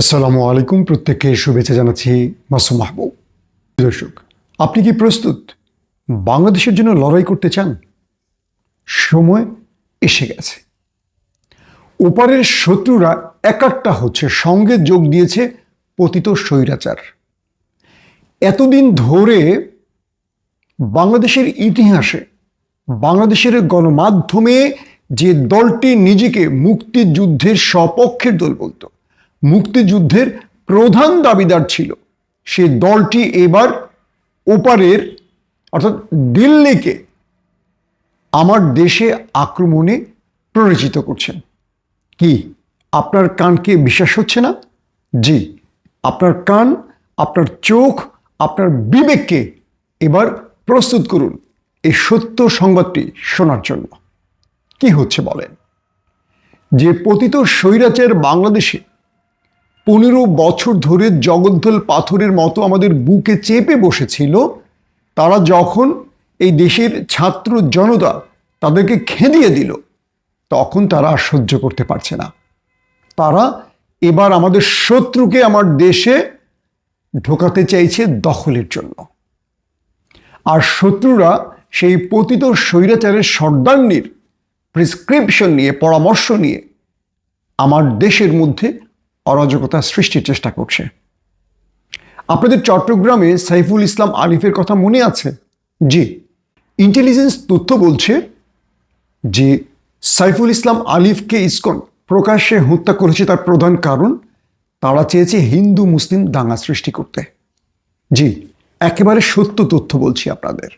আসসালামু আলাইকুম প্রত্যেককে শুভেচ্ছা জানাচ্ছি মাসুম মাহবুব। দর্শক, আপনি কি প্রস্তুত? বাংলাদেশের জন্য লড়াই করতে চান? সময় এসে গেছে। ওপারের শত্রুরা একাট্টা হচ্ছে, সঙ্গে যোগ দিয়েছে পতিত স্বৈরাচার। এতদিন ধরে বাংলাদেশের ইতিহাসে, বাংলাদেশের গণমাধ্যমে যে দলটি নিজেকে মুক্তিযুদ্ধের সপক্ষের দল বলতো মুক্তিযুদ্ধের প্রধান দাবিদার ছিল। সে দলটি এবার ওপারের, অর্থাৎ দিল্লিকে আমার দেশে আক্রমণে প্ররোচিত করছেন। কি, আপনার কানকে বিশ্বাস হচ্ছে না? জি, আপনার কান, আপনার চোখ, আপনার বিবেককে এবার প্রস্তুত করুন এই সত্য সংবাদটি শোনার জন্য। কি হচ্ছে বলেন? যে পতিত স্বৈরাচার বাংলাদেশে পনেরো বছর ধরে জগদ্দল পাথরের মতো আমাদের বুকে চেপে বসেছিল, তারা যখন এই দেশের ছাত্র জনতা তাদেরকে খেদিয়ে দিল, তখন তারা আর সহ্য করতে পারছে না। তারা এবার আমাদের শত্রুকে আমার দেশে ঢোকাতে চাইছে দখলের জন্য। আর শত্রুরা সেই পতিত স্বৈরাচারের সর্দান্নির প্রেসক্রিপশন নিয়ে, পরামর্শ নিয়ে আমার দেশের মধ্যে অরাজকতা সৃষ্টির চেষ্টা করছে। আপনাদের চট্টগ্রামে সাইফুল ইসলাম আলিফের কথা মনে আছে? জি। ইন্টেলিজেন্স তথ্য বলছে যে সাইফুল ইসলাম আলিফকে ইসকন প্রকাশ্যে হত্যা করেছে তার প্রধান কারণ, তারা চেয়েছে হিন্দু মুসলিম দাঙ্গা সৃষ্টি করতে। জি, একেবারে সত্য তথ্য বলছি আপনাদের।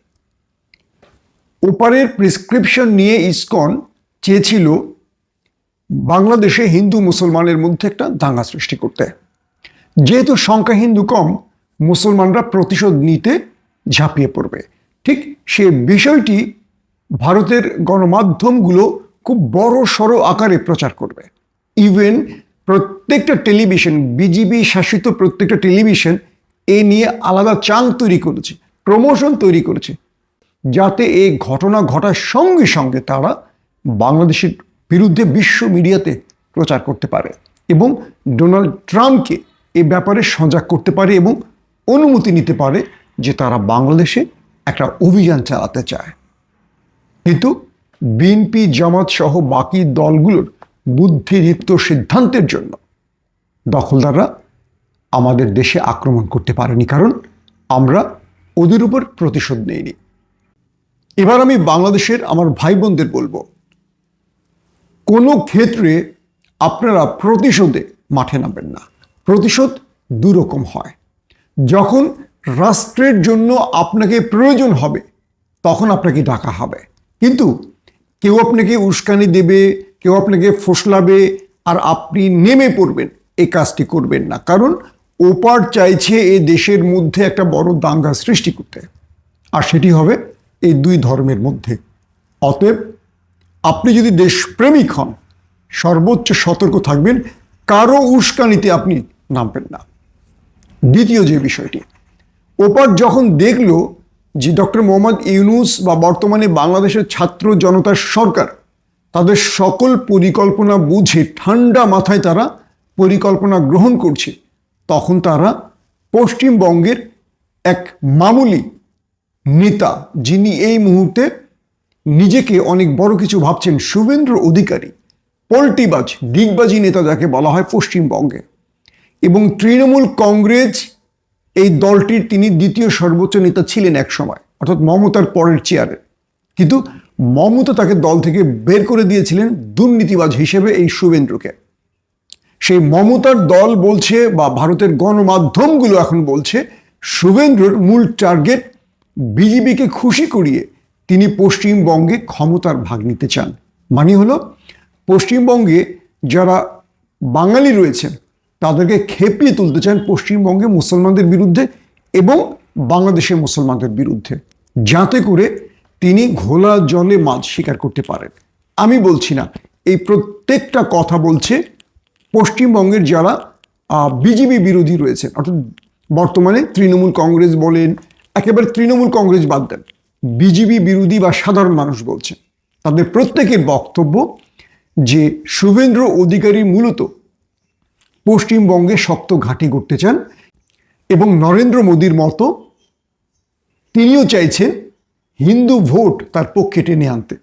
ওপারের প্রেসক্রিপশন নিয়ে ইসকন চেয়েছিল বাংলাদেশে হিন্দু মুসলমানের মধ্যে একটা দাঙ্গা সৃষ্টি করতে। যেহেতু সংখ্যা হিন্দু কম, মুসলমানরা প্রতিশোধ নিতে ঝাঁপিয়ে পড়বে। ঠিক সে বিষয়টি ভারতের গণমাধ্যমগুলো খুব বড় সড়ো আকারে প্রচার করবে। ইভেন প্রত্যেকটা টেলিভিশন, বিজিবি শাসিত প্রত্যেকটা টেলিভিশন এ নিয়ে আলাদা চাং তৈরি করেছে, প্রমোশন তৈরি করেছে। যাতে এই ঘটনা ঘটার সঙ্গে সঙ্গে তারা বাংলাদেশের বিরুদ্ধে বিশ্ব মিডিয়াতে প্রচার করতে পারে এবং ডোনাল্ড ট্রাম্পকে এ ব্যাপারে সজাগ করতে পারে এবং অনুমতি নিতে পারে যে তারা বাংলাদেশে একটা অভিযান চালাতে চায়। কিন্তু বিএনপি, জামাত সহ বাকি দলগুলোর বুদ্ধিদীপ্ত সিদ্ধান্তের জন্য দখলদাররা আমাদের দেশে আক্রমণ করতে পারেনি, কারণ আমরা ওদের উপর প্রতিশোধ নেইনি। এবার আমি বাংলাদেশের আমার ভাই বোনদের বলব কোনো ক্ষেত্রে আপনারা প্রতিশোধে মাঠে নামবেন না। প্রতিশোধ দুরকম হয়। যখন রাষ্ট্রের জন্য আপনাকে প্রয়োজন হবে, তখন আপনাকে ডাকা হবে। কিন্তু কেউ আপনাকে উস্কানি দেবে, কেউ আপনাকে ফসলাবে, আর আপনি নেমে পড়বেন। এই কাজটি করবেন না। কারণ ওপার চাইছে এ দেশের মধ্যে একটা বড় দাঙ্গা সৃষ্টি করতে। আর সেটি হবে এই দুই ধর্মের মধ্যে। অতএব আপনি যদি দেশপ্রেমিক হন, সর্বোচ্চ সতর্ক থাকবেন, কারও উস্কানিতে আপনি নামবেন না। দ্বিতীয় যে বিষয়টি ওপার যখন দেখল যে ডক্টর মোহাম্মদ ইউনুস বা বর্তমানে বাংলাদেশের ছাত্র জনতার সরকার, তাদের সকল পরিকল্পনা বুঝে ঠান্ডা মাথায় তারা পরিকল্পনা গ্রহণ করছে, তখন তারা পশ্চিমবঙ্গের এক মামুলি নেতা, যিনি এই মুহূর্তে নিজেকে অনেক বড় কিছু ভাবছেন শুভেন্দ্র অধিকারী, পল্টিবাজ দিগবাজি নেতা যাকে বলা হয় পশ্চিমবঙ্গে। এবং তৃণমূল কংগ্রেস এই দলটির তিনি দ্বিতীয় সর্বোচ্চ নেতা ছিলেন এক সময় অর্থাৎ মমতার পরের চেয়ারে কিন্তু মমতা তাকে দল থেকে বের করে দিয়েছিলেন দুর্নীতিবাজ হিসেবে এই শুভেন্দ্রকে সেই মমতার দল বলছে বা ভারতের গণমাধ্যমগুলো এখন বলছে শুভেন্দ্রর মূল টার্গেট বিজেপিকে খুশি করিয়ে তিনি পশ্চিমবঙ্গে ক্ষমতার ভাগ নিতে চান। মানে হলো, পশ্চিমবঙ্গে যারা বাঙালি রয়েছেন তাদেরকে খেপিয়ে তুলতে চান পশ্চিমবঙ্গে মুসলমানদের বিরুদ্ধে এবং বাংলাদেশের মুসলমানদের বিরুদ্ধে, যাতে করে তিনি ঘোলা জলে মাছ শিকার করতে পারেন। আমি বলছি না, এই প্রত্যেকটা কথা বলছে পশ্চিমবঙ্গের যারা বিজেপি বিরোধী রয়েছেন অর্থাৎ বর্তমানে তৃণমূল কংগ্রেস বলেন, একেবারে তৃণমূল কংগ্রেস বাদ দেন। বিজেপি বিরোধী বা সাধারণ মানুষ বলছেন তাদের প্রত্যেকের বক্তব্য যে শুভেন্দ্র অধিকারী মূলত পশ্চিমবঙ্গে শক্ত ঘাঁটি করতে চান এবং নরেন্দ্র মোদীর মতো তিনিও চাইছেন হিন্দু ভোট তার পক্ষে টেনে আনতে।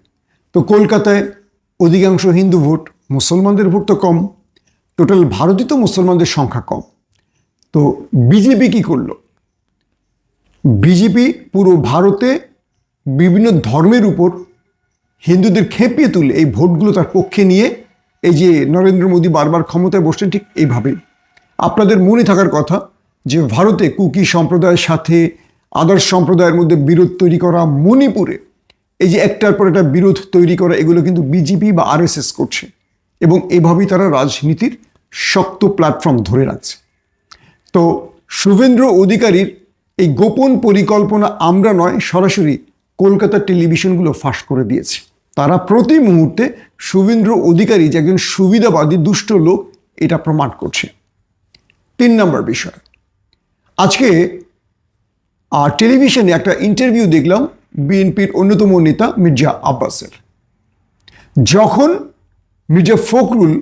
তো কলকাতায় অধিকাংশ হিন্দু ভোট মুসলমানদের ভোট তো কম, টোটাল ভারতই তো মুসলমানদের সংখ্যা কম। তো বিজেপি কি করল? বিজেপি পুরো ভারতে বিভিন্ন ধর্মের উপর হিন্দুদের খেপিয়ে তুলে এই ভোটগুলো তার পক্ষে নিয়ে এই যে নরেন্দ্র মোদী বারবার ক্ষমতায় বসছেন ঠিক এইভাবেই। আপনাদের মনে থাকার কথা যে ভারতে কুকি সম্প্রদায়ের সাথে আদার্স সম্প্রদায়ের মধ্যে বিরোধ তৈরি করা, মণিপুরে এই যে একটার পর একটা বিরোধ তৈরি করা, এগুলো কিন্তু বিজেপি বা আরএসএস করছে এবং এভাবেই তারা রাজনীতির শক্ত প্ল্যাটফর্ম ধরে রাখছে। তো শুভেন্দ্র অধিকারীর এই গোপন পরিকল্পনা আমরা নয়, সরাসরি কলকাতার টেলিভিশনগুলো ফাঁস করে দিয়েছে। তারা প্রতি মুহূর্তে শুভেন্দ্র অধিকারী যে একজন সুবিধাবাদী দুষ্ট লোক, এটা প্রমাণ করছে। তিন নম্বর বিষয়। আজকে আর টেলিভিশনে একটা ইন্টারভিউ দেখলাম বিএনপির অন্যতম নেতা মির্জা আব্বাসের। যখন মির্জা ফখরুল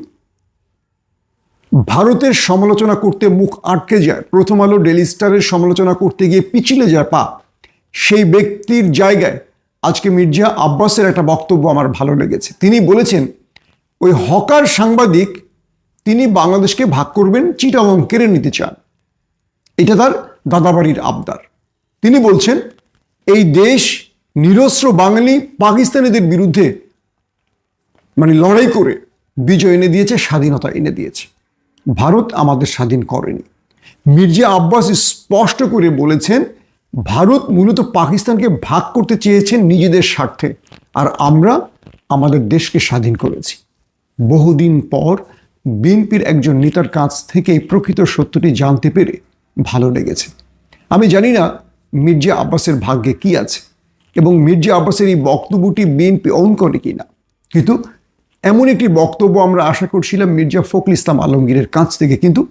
ভারতের সমালোচনা করতে মুখ আটকে যায়, প্রথম আলো ডেলি স্টারের সমালোচনা করতে গিয়ে পিছলে যায় পা সেই ব্যক্তির জায়গায় আজকে মির্জা আব্বাসের একটা বক্তব্য আমার ভালো লেগেছে। তিনি বলেছেন, ওই হকার সাংবাদিক, তিনি বাংলাদেশকে ভাগ করবেন, চিটাগং কেড়ে নিতে চান। এটা তার দাদাবাড়ির আবদার। তিনি বলছেন, এই দেশ নিরস্ত্র বাঙালি পাকিস্তানিদের বিরুদ্ধে মানে লড়াই করে বিজয় এনে দিয়েছে, স্বাধীনতা এনে দিয়েছে। ভারত আমাদের স্বাধীন করেনি। মির্জা আব্বাস স্পষ্ট করে বলেছেন ভারত মূলত পাকিস্তানকে ভাগ করতে চেয়েছেন নিজেদের স্বার্থে। আর আমরা আমাদের দেশকে স্বাধীন করেছি। বহুদিন পর বিএনপির একজন নেতার কাছ থেকে প্রকৃত সত্যটি জানতে পেরে ভালো লেগেছে। আমি জানি না মির্জা আব্বাসের ভাগ্যে কি আছে এবং মির্জা আব্বাসের এই বক্তব্যটি বিএনপি অন করে কিনা। কিন্তু এমন একটি বক্তব্য আমরা আশা করছিলাম মির্জা ফখরুল ইসলাম আলমগীরের কাছ থেকে। কিন্তু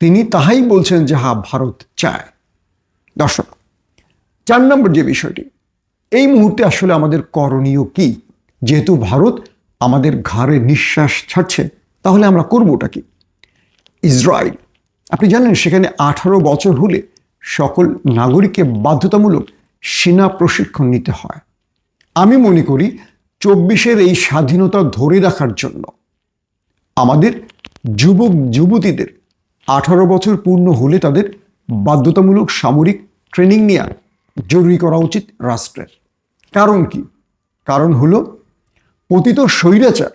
তিনি তাহাই বলছেন যে হ্যাঁ ভারত চায়। দর্শক চার নম্বর যে বিষয়টি, এই মুহূর্তে আসলে আমাদের করণীয় কি? যেহেতু ভারত আমাদের ঘাড়ে নিঃশ্বাস ছাড়ছে, তাহলে আমরা করবোটা কি? ইসরায়েল, আপনি জানেন সেখানে আঠারো বছর হলে সকল নাগরিককে বাধ্যতামূলক সেনা প্রশিক্ষণ নিতে হয়। আমি মনে করি চব্বিশের এই স্বাধীনতা ধরে রাখার জন্য আমাদের যুবক যুবতীদের আঠারো বছর পূর্ণ হলে তাদের বাধ্যতামূলক সামরিক ট্রেনিং নেওয়া জরুরি করা উচিত রাষ্ট্রের। কারণ কি? কারণ হলো, পতিত স্বৈরাচার,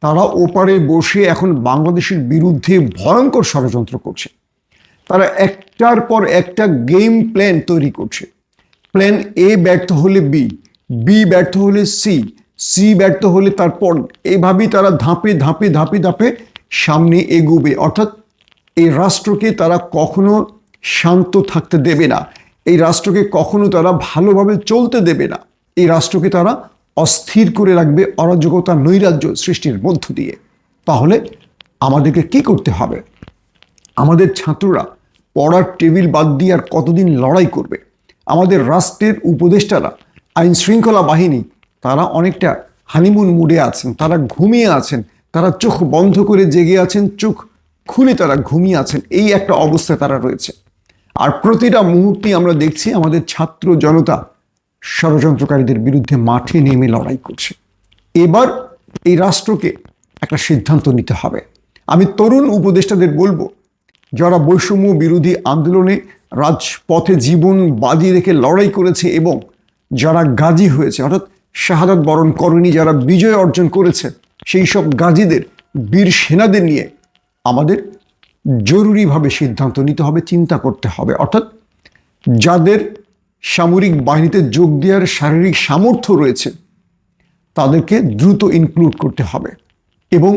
তারা ওপারে বসে এখন বাংলাদেশের বিরুদ্ধে ভয়ঙ্কর ষড়যন্ত্র করছে। তারা একটার পর একটা গেম প্ল্যান তৈরি করছে। প্ল্যান এ ব্যর্থ হলে বি বি ব্যর্থ হলে সি সি ব্যর্থ হলে তারপর এইভাবেই তারা ধাপে ধাপে ধাপে ধাপে সামনে এগোবে। অর্থাৎ এই রাষ্ট্রকে তারা কখনো শান্ত থাকতে দেবে না। এই রাষ্ট্রকে কখনো তারা ভালোভাবে চলতে দেবে না। এই রাষ্ট্রকে তারা অস্থির করে রাখবে অরাজকতা নৈরাজ্য সৃষ্টির মধ্য দিয়ে। তাহলে আমাদেরকে কি করতে হবে? আমাদের ছাত্ররা পড়ার টেবিল বাদ দিয়ে আর কতদিন লড়াই করবে? আমাদের রাষ্ট্রের উপদেষ্টারা, আইন শৃঙ্খলা বাহিনী, তারা অনেকটা হানিমুন মুডে আছেন, তারা ঘুমিয়ে আছেন, তারা চোখ বন্ধ করে জেগে আছেন, চোখ খুলে তারা ঘুমিয়ে আছেন, এই একটা অবস্থায় তারা রয়েছে। আর প্রতিটা মুহূর্তে আমরা দেখছি আমাদের ছাত্র জনতা ষড়যন্ত্রকারীদের বিরুদ্ধে মাঠে নেমে লড়াই করছে। এবার এই রাষ্ট্রকে একটা সিদ্ধান্ত নিতে হবে। আমি তরুণ উপদেষ্টাদের বলব, যারা বৈষম্য বিরোধী আন্দোলনে রাজপথে জীবন বাজি রেখে লড়াই করেছে এবং যারা গাজী হয়েছে, অর্থাৎ শাহাদাত বরণ করেনি, যারা বিজয় অর্জন করেছে, সেই সব গাজীদের, বীর সেনাদের নিয়ে আমাদের জরুরিভাবে সিদ্ধান্ত নিতে হবে, চিন্তা করতে হবে। অর্থাৎ যাদের সামরিক বাহিনীতে যোগ দেওয়ার শারীরিক সামর্থ্য রয়েছে, তাদেরকে দ্রুত ইনক্লুড করতে হবে এবং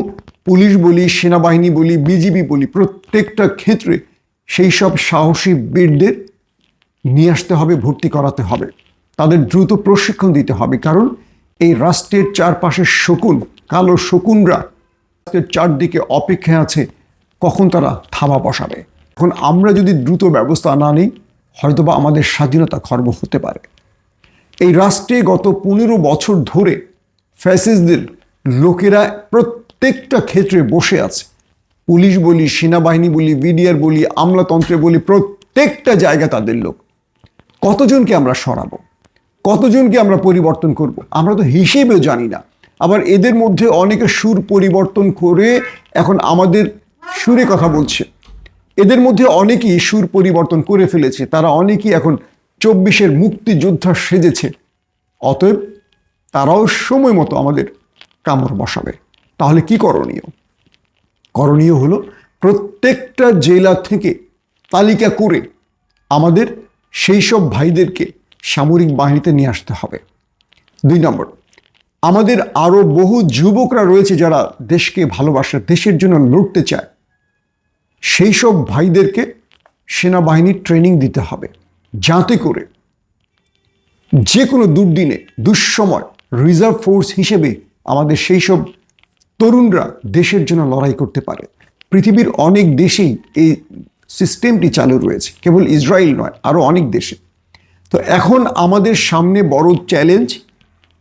পুলিশ বলি, সেনাবাহিনী বলি বিজিবি বলি, প্রত্যেকটা ক্ষেত্রে সেই সব সাহসী বীরদের নিয়ে আসতে হবে, ভর্তি করাতে হবে। তাদের দ্রুত প্রশিক্ষণ দিতে হবে, কারণ এই রাষ্ট্রের চারপাশের শকুন, কালো শকুনরা রাষ্ট্রের চারদিকে অপেক্ষায় আছে। কখন তারা থাবা বসাবে? এখন আমরা যদি দ্রুত ব্যবস্থা না নিই, হয়তোবা আমাদের স্বাধীনতা খর্ব হতে পারে। এই রাষ্ট্রে গত পনেরো বছর ধরে ফ্যাসিসদের লোকেরা প্রত্যেকটা ক্ষেত্রে বসে আছে। পুলিশ বলি, সেনাবাহিনী বলি, বিডিআর বলি, আমলাতন্ত্রে বলি, প্রত্যেকটা জায়গা তাদের লোক। কতজনকে আমরা সরাবো? কতজনকে আমরা পরিবর্তন করব? আমরা তো হিসেবেও জানি না। আবার এদের মধ্যে অনেকে সুর পরিবর্তন করে এখন আমাদের সুরে কথা বলছে। এদের মধ্যে অনেকেই সুর পরিবর্তন করে ফেলেছে, তারা অনেকেই এখন চব্বিশের মুক্তিযোদ্ধা সেজেছে। অতএব তারাও সময় মতো আমাদের কামড় বসাবে। তাহলে কি করণীয়? করণীয় হলো প্রত্যেকটা জেলা থেকে তালিকা করে আমাদের সেই সব ভাইদেরকে সামরিক বাহিনীতে নিয়ে আসতে হবে। দুই নম্বর আমাদের আরও বহু যুবকরা রয়েছে যারা দেশকে ভালোবাসে, দেশের জন্য লড়তে চায়। সেই সব ভাইদেরকে সেনাবাহিনীর ট্রেনিং দিতে হবে, যাতে করে যে কোনো দুর্দিনে, দুঃসময় রিজার্ভ ফোর্স হিসেবে আমাদের সেই সব তরুণরা দেশের জন্য লড়াই করতে পারে। পৃথিবীর অনেক দেশেই এই সিস্টেমটি চালু রয়েছে, কেবল ইসরায়েল নয় আরও অনেক দেশে। তো এখন আমাদের সামনে বড় চ্যালেঞ্জ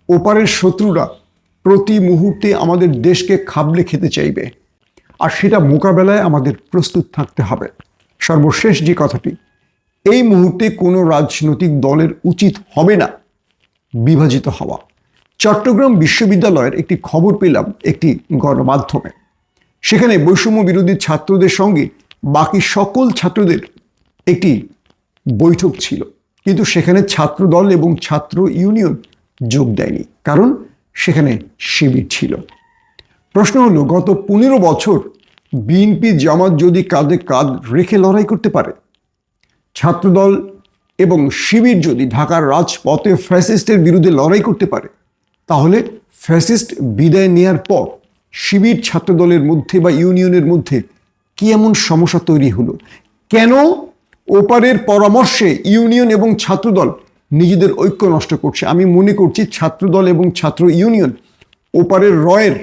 ওপারের শত্রুরা প্রতি মুহূর্তে আমাদের দেশকে খাবলে খেতে চাইবে। আর সেটা মোকাবেলায় আমাদের প্রস্তুত থাকতে হবে। সর্বশেষ যে কথাটি, এই মুহূর্তে কোনো রাজনৈতিক দলের উচিত হবে না বিভাজিত হওয়া। চট্টগ্রাম বিশ্ববিদ্যালয়ের একটি খবর পেলাম একটি গণমাধ্যমে। সেখানে বৈষম্য বিরোধী ছাত্রদের সঙ্গে বাকি সকল ছাত্রদের একটি বৈঠক ছিল। কিন্তু সেখানে ছাত্র দল এবং ছাত্র ইউনিয়ন যোগ দেয়নি। কারণ সেখানে শিবির ছিল। প্রশ্ন হলো, গত পনেরো বছর বিএনপি জামাত যদি কাঁধে কাঁধ রেখে লড়াই করতে পারে, ছাত্রদল এবং শিবির যদি ঢাকার রাজপথে ফ্যাসিস্টের বিরুদ্ধে লড়াই করতে পারে, তাহলে ফ্যাসিস্ট বিদায় নেয়ার পর শিবির ছাত্রদলের মধ্যে বা ইউনিয়নের মধ্যে কি এমন সমস্যা তৈরি হলো? কেন ওপারের পরামর্শে ইউনিয়ন এবং ছাত্রদল নিজেদের ঐক্য নষ্ট করছে। আমি মনে করছি ছাত্রদল এবং ছাত্র ইউনিয়ন ওপারের রয়ের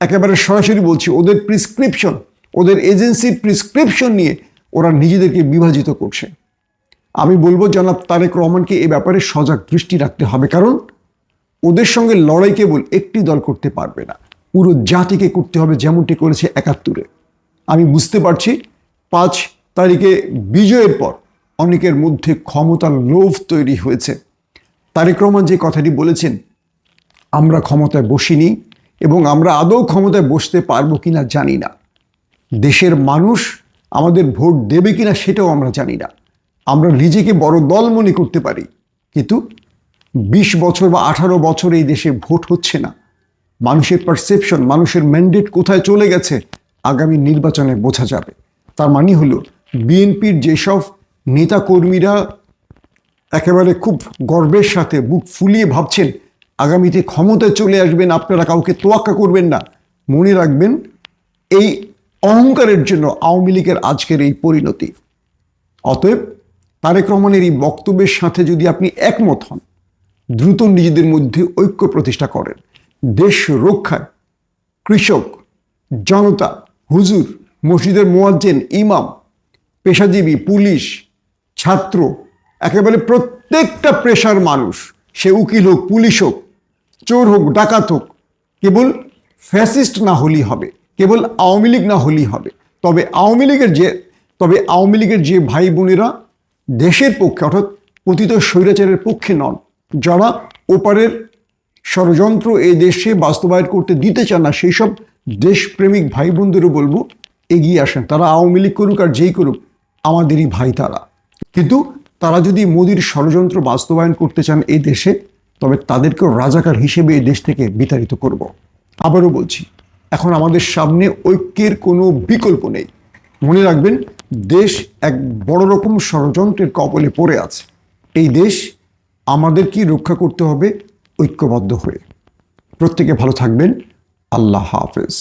একেবারে সরাসরি বলছি, ওদের প্রিসক্রিপশন ওদের এজেন্সির প্রিসক্রিপশন নিয়ে ওরা নিজেদেরকে বিভাজিত করছে। আমি বলব জনাব তারেক রহমানকে এ ব্যাপারে সজাগ দৃষ্টি রাখতে হবে, কারণ ওদের সঙ্গে লড়াই কেবল একটি দল করতে পারবে না। পুরো জাতিকে করতে হবে যেমনটি করেছে একাত্তরে। আমি বুঝতে পারছি, পাঁচ তারিখে বিজয়ের পর অনেকের মধ্যে ক্ষমতার লোভ তৈরি হয়েছে। তারেক রহমান যে কথাটি বলেছেন, আমরা ক্ষমতায় বসিনি এবং আমরা আদৌ ক্ষমতায় বসতে পারব কিনা জানি না। দেশের মানুষ আমাদের ভোট দেবে কিনা সেটাও আমরা জানি না। আমরা নিজেকে বড় দল মনে করতে পারি, কিন্তু বিশ বছর বা আঠারো বছর এই দেশে ভোট হচ্ছে না। মানুষের পারসেপশন মানুষের ম্যান্ডেট কোথায় চলে গেছে, আগামী নির্বাচনে বোঝা যাবে। তার মানে হলো, বিএনপির যেসব নেতাকর্মীরা একেবারে খুব গর্বের সাথে বুক ফুলিয়ে ভাবছেন, আগামীতে ক্ষমতায় চলে আসবেন, আপনারা কাউকে তোয়াক্কা করবেন না। মনে রাখবেন, এই অহংকারের জন্য আওয়ামী লীগের আজকের এই পরিণতি। অতএব তারেক রহমানের এই বক্তব্যের সাথে যদি আপনি একমত হন, দ্রুত নিজেদের মধ্যে ঐক্য প্রতিষ্ঠা করেন। দেশ রক্ষায় কৃষক, জনতা, হুজুর, মসজিদের মোয়াজ্জেন, ইমাম, পেশাজীবী, পুলিশ ছাত্র, একেবারে প্রত্যেকটা পেশার মানুষ, সে উকিল হোক, পুলিশ হোক, চোর হোক, ডাকাত হোক, কেবল ফ্যাসিস্ট না হলেই হবে, কেবল আওয়ামী লীগ না হলেই হবে। তবে আওয়ামী লীগের যে, তবে আওয়ামী লীগের যে ভাই বোনেরা দেশের পক্ষে, অর্থাৎ পতিত স্বৈরাচারের পক্ষে নন, যারা ওপারের ষড়যন্ত্র এই দেশে বাস্তবায়ন করতে দিতে চান না, সেই সব দেশপ্রেমিক ভাই বোনদেরও বলব, এগিয়ে আসেন। তারা আওয়ামী লীগ করুক আর যেই করুক, আমাদেরই ভাই তারা। কিন্তু তারা যদি মোদির ষড়যন্ত্র বাস্তবায়ন করতে চান এই দেশে, তবে তাদেরকেও রাজাকার হিসেবে এই দেশ থেকে বিতাড়িত করব। আবারও বলছি, এখন আমাদের সামনে ঐক্যের কোনো বিকল্প নেই। মনে রাখবেন, দেশ এক বড় রকম ষড়যন্ত্রের কবলে পড়ে আছে। এই দেশ আমাদের কি রক্ষা করতে হবে ঐক্যবদ্ধ হয়ে। প্রত্যেকে ভালো থাকবেন। আল্লাহ হাফেজ।